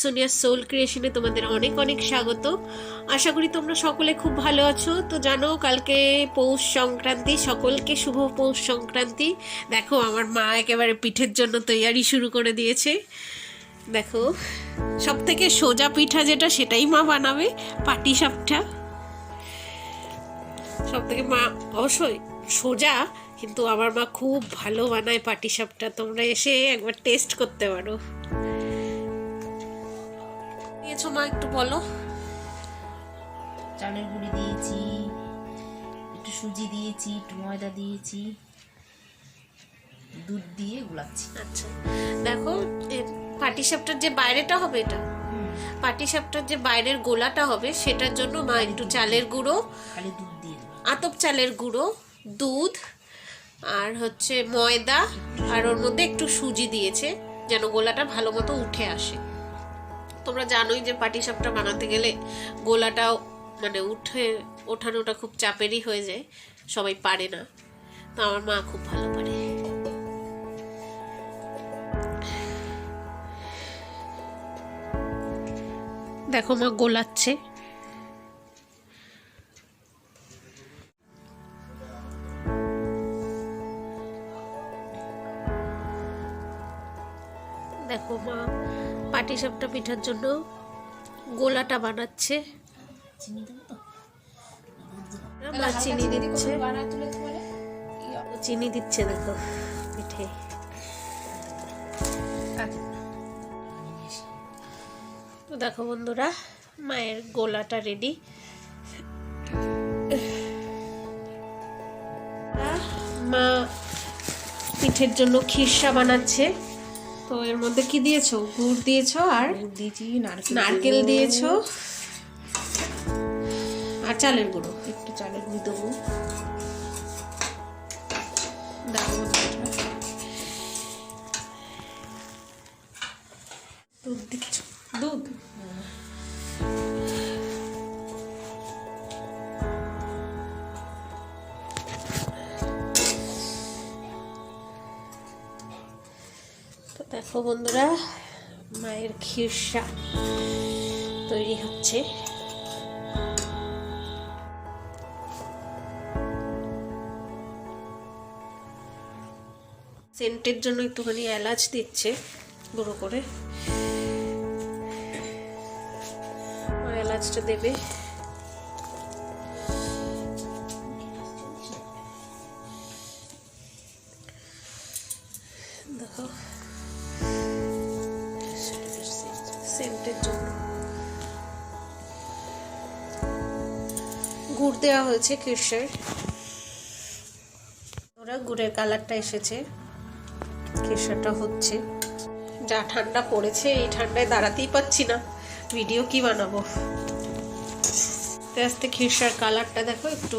Sonia soul ক্রিয়েশনে তোমাদের অনেক অনেক স্বাগত। আশা করি তোমরা সকলে খুব ভালো আছো। তো জানো, কালকে পৌষ সংক্রান্তি, সকলকে শুভ পৌষ সংক্রান্তি। দেখো, আমার মা একেবারে পিঠের জন্য তৈয়ারি শুরু করে দিয়েছে। দেখো সব থেকে সোজা পিঠা যেটা, সেটাই মা বানাবে, পাটি সাপটা। সব থেকে মা অবশ্যই সোজা, কিন্তু আমার মা খুব ভালো বানায় পাটি সাপটা। তোমরা এসে একবার টেস্ট করতে পারো। দিয়েছ মা একটু বলো। চালের গুঁড়ি দিয়েছি একটু সুজি দিয়েছি একটু ময়দা দিয়েছি দুধ দিয়ে গুলাচ্ছি। আচ্ছা। দেখো পাটি সাপটার যে বাইরেটা হবে এটা পাটি সাপটার যে বাইরের গোলাটা হবে সেটার জন্য মা একটু চালের গুঁড়ো খালি দুধ দিয়ে আতপ চালের গুঁড়ো দুধ আর হচ্ছে ময়দা আর ওর মধ্যে একটু সুজি দিয়েছে যেন গোলাটা ভালো মতো উঠে আসে। তোমরা জানোই যে পাটিসাপটা বানাতে গেলে গোলাটাও মানে উঠে, ওঠানোটা খুব চাপেরই হয়ে যায়, সবাই পারে না। তো আমার মা খুব ভালো পারে। দেখো মা গোলাচ্ছে। পাটিসাপটা পিঠার জন্য গোলাটা বানাচ্ছে। চিনি দিচ্ছে। চিনি দিচ্ছে দেখো পিঠে। তো দেখো বন্ধুরা, মায়ের গোলাটা রেডি মা পিঠের জন্য খিরসা বানাচ্ছে। তো এর মধ্যে কি দিয়েছ? গুড় দিয়েছ আর দিয়েছি নারকেল নারকেল দিয়েছ। আর চালের গুঁড়ো? একটু চালের গুঁড়ো দেবো। দুধ দেখো বন্ধুরা, মায়ের খিরসা তৈরি হচ্ছে। সেন্টের জন্য একটুখানি এলাচ দিচ্ছে, গুঁড়ো করে। এলাচটা দেবে। দেওয়া হয়েছে কিরসের ওরা গুড়ের কালারটা এসেছে। কেশাটা হচ্ছে? যা ঠান্ডা পড়েছে, এই ঠান্ডায় দাঁড়াতেই পাচ্ছি না। ভিডিও কি বানাবো? আস্তে আস্তে খিরসার কালারটা দেখো, একটু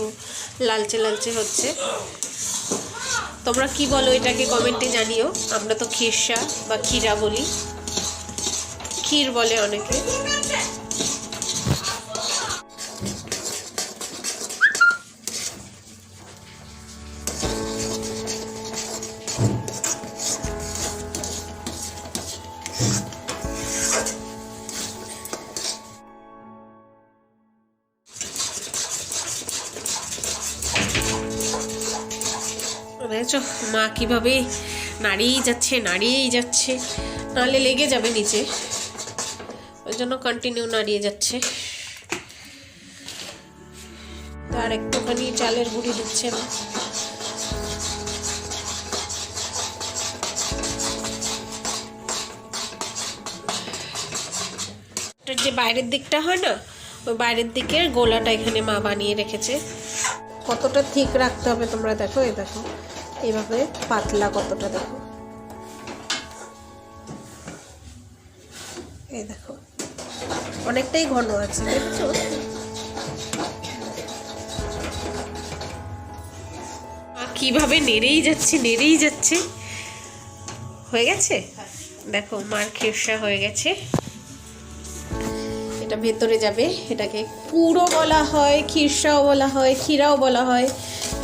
লালচে লালচে হচ্ছে। তোমরা কি বলো এটাকে কমেন্টে জানিও। আমরা তো খিরসা বা ক্ষীরা বলি। ক্ষীর বলে অনেকে। মা কীভাবে নাড়িয়েই যাচ্ছে নাড়িয়েই যাচ্ছে। নাহলে লেগে যাবে নিচে। ওই জন্য কন্টিনিউ নাড়িয়ে যাচ্ছে। তো আর একটুখানি চালের গুঁড়ি দিচ্ছে না। যে বাইরের দিকটা হয় না, ওই বাইরের দিকের গোলাটা এখানে মা বানিয়ে রেখেছে। কতটা ঠিক রাখতে হবে তোমরা দেখো, এই দেখো। এইভাবে পাতলা কতটা দেখো? এই দেখো, অনেকটাই ঘন আছে, দেখছ? কীভাবে নেড়েই যাচ্ছে নেড়েই যাচ্ছে। হয়ে গেছে? দেখো, মার খেরসা হয়ে গেছে। এটা ভেতরে যাবে, এটাকে পুরো বলা হয় খিরসাও বলা হয়, ক্ষীরাও বলা হয়।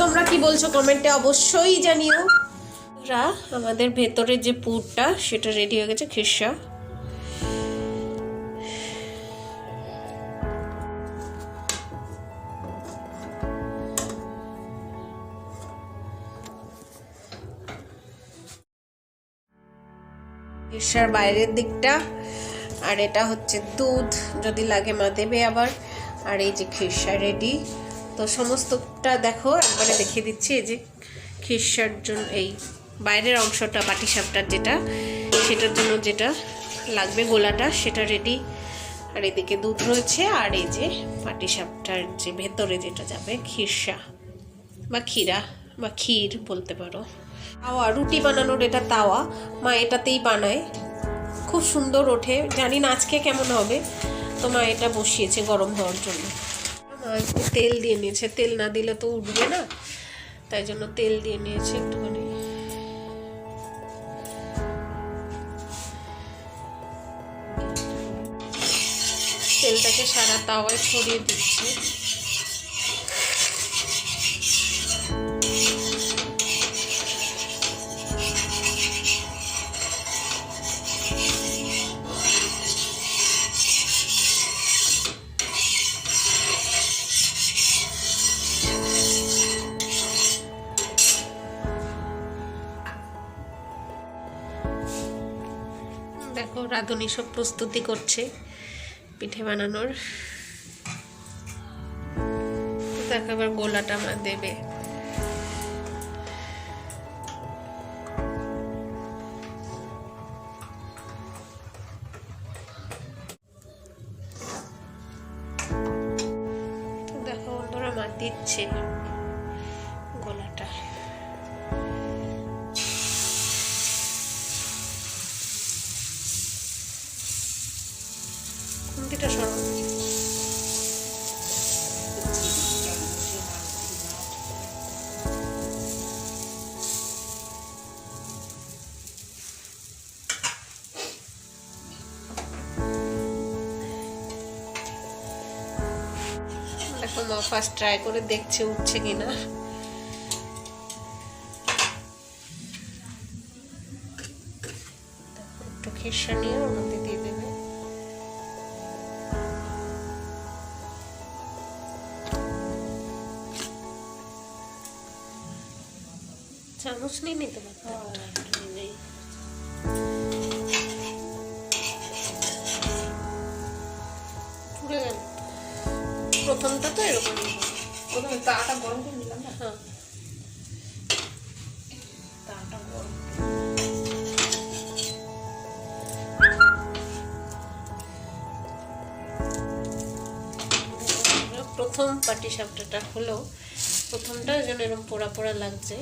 তোমরা কি বলছো কমেন্টে অবশ্যই জানিও। রা আমাদের ভেতরের যে পুরটা সেটা রেডি হয়ে গেছে খিসা খিসার বাইরের দিকটা আর এটা হচ্ছে দুধ যদি লাগে মা দেবে আবার। আর এই যে খিসা রেডি তো সমস্তটা দেখো, একবারে দেখিয়ে দিচ্ছি, এই যে খিরসার জন্য এই বাইরের অংশটা, পাটিসাপটার যেটা, সেটার জন্য যেটা লাগবে গোলাটা, সেটা রেডি আর এদিকে দুধ রয়েছে, আর এই যে পাটিসাপটার যে ভেতরে যেটা যাবে, খিরসা বা ক্ষীরা বা ক্ষীর বলতে পারো। তাওয়া, রুটি বানানোর এটা তাওয়া, মা এটাতেই বানায়। খুব সুন্দর ওঠে, জানি না আজকে কেমন হবে, তো মা এটা বসিয়েছে গরম হওয়ার জন্য। একটু তেল দিয়ে নিয়েছে। তেল না দিলে তো উঠবে না। তাই জন্য তেল দিয়ে নিয়েছে একটুখানি। তেলটাকে সারা তাওয়ায় ছড়িয়ে দিচ্ছে। রাঁধুনি সব প্রস্তুতি করছে পিঠে বানানোর। দেখো এবার গোলাটা আমার দেবে। দেখো বন্ধুরা মা দিচ্ছে। মা ফার্স্ট ট্রাই করে দেখছে উঠছে কিনা। একটু খেসা নিয়ে ওর মধ্যে দিয়ে দেবে। চামচ নিয়ে নিতে পারতো প্রথমটা তো এরকমই হয়। প্রথমে তাটা গরম করে নিলাম না? হ্যাঁ। তাটা গরম। প্রথম পাটি সাপটাটা হলো প্রথমটা যেন এরকম পোড়া পোড়া লাগছে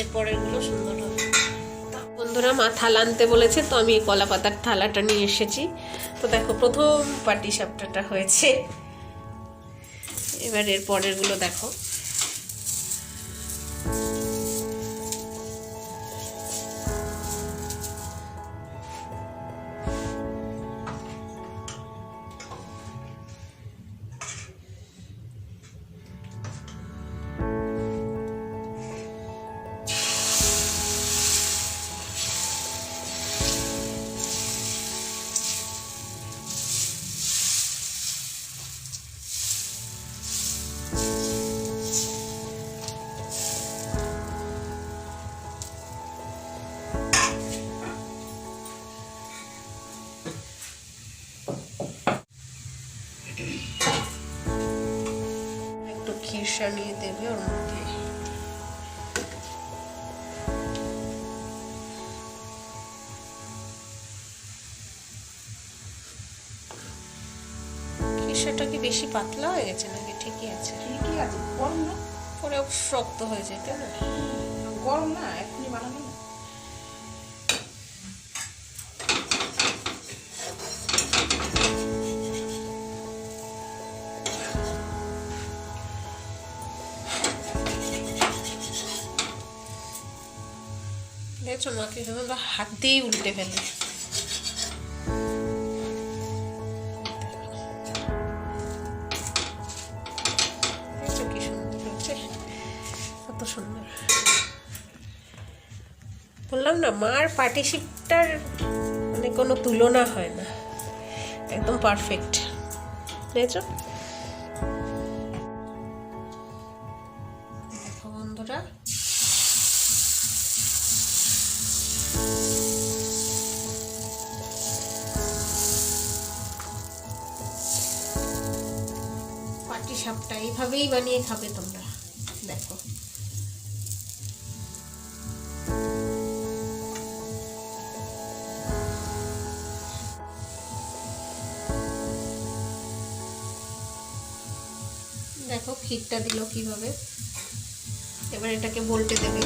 এরপরেরগুলো সুন্দর হবে। বন্ধুরা মা থালা আনতে বলেছে তো আমি কলা পাতার থালাটা নিয়ে এসেছি। তো দেখো প্রথম পাটি সাপটাটা হয়েছে। এবার এর পরেরগুলো দেখো। খিরসা নিয়ে দেবে ওর মধ্যে। খিরসাটা কি বেশি পাতলা হয়ে গেছে নাকি? ঠিকই আছে। ঠিকই আছে গরম না? পরে শক্ত হয়ে যায় তাই না? গরম না এখনই বানানো দেখছ মাকে কিন্তু হাত দিয়েই উল্টে ফেলে। বললাম না, মার পার্টিশিপটার মানে কোনো তুলনা হয় না। একদম পারফেক্ট দেখছ? পাটি সাপটা এইভাবেই বানিয়ে খাবে তোমরা। দেখো। দেখো, ক্ষীরটা দিল কীভাবে। এবার এটাকে বল্টে দেবে।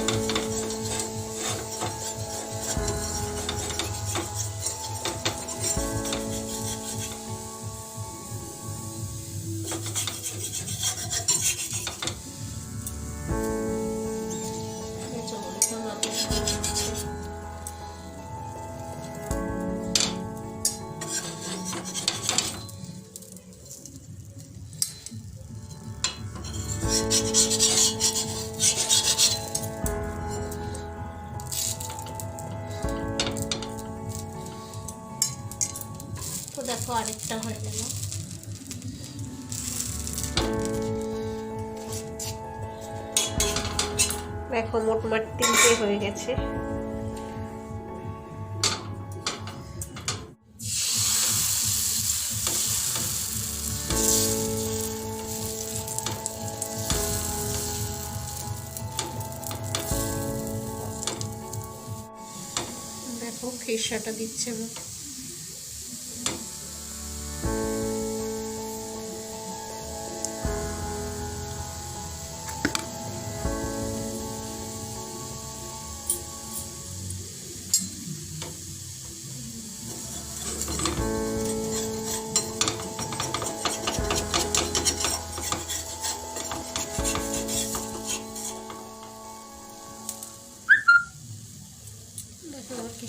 দেখো মোটমাট তিনটে হয়ে গেছে। দেখো খেসাটা দিচ্ছে না।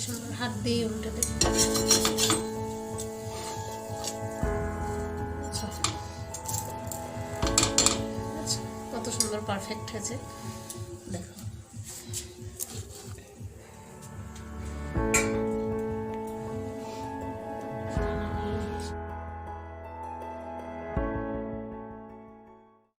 সুন্দর হাত দিয়ে উল্টে দেবে। আচ্ছা, কত সুন্দর পারফেক্ট হয়েছে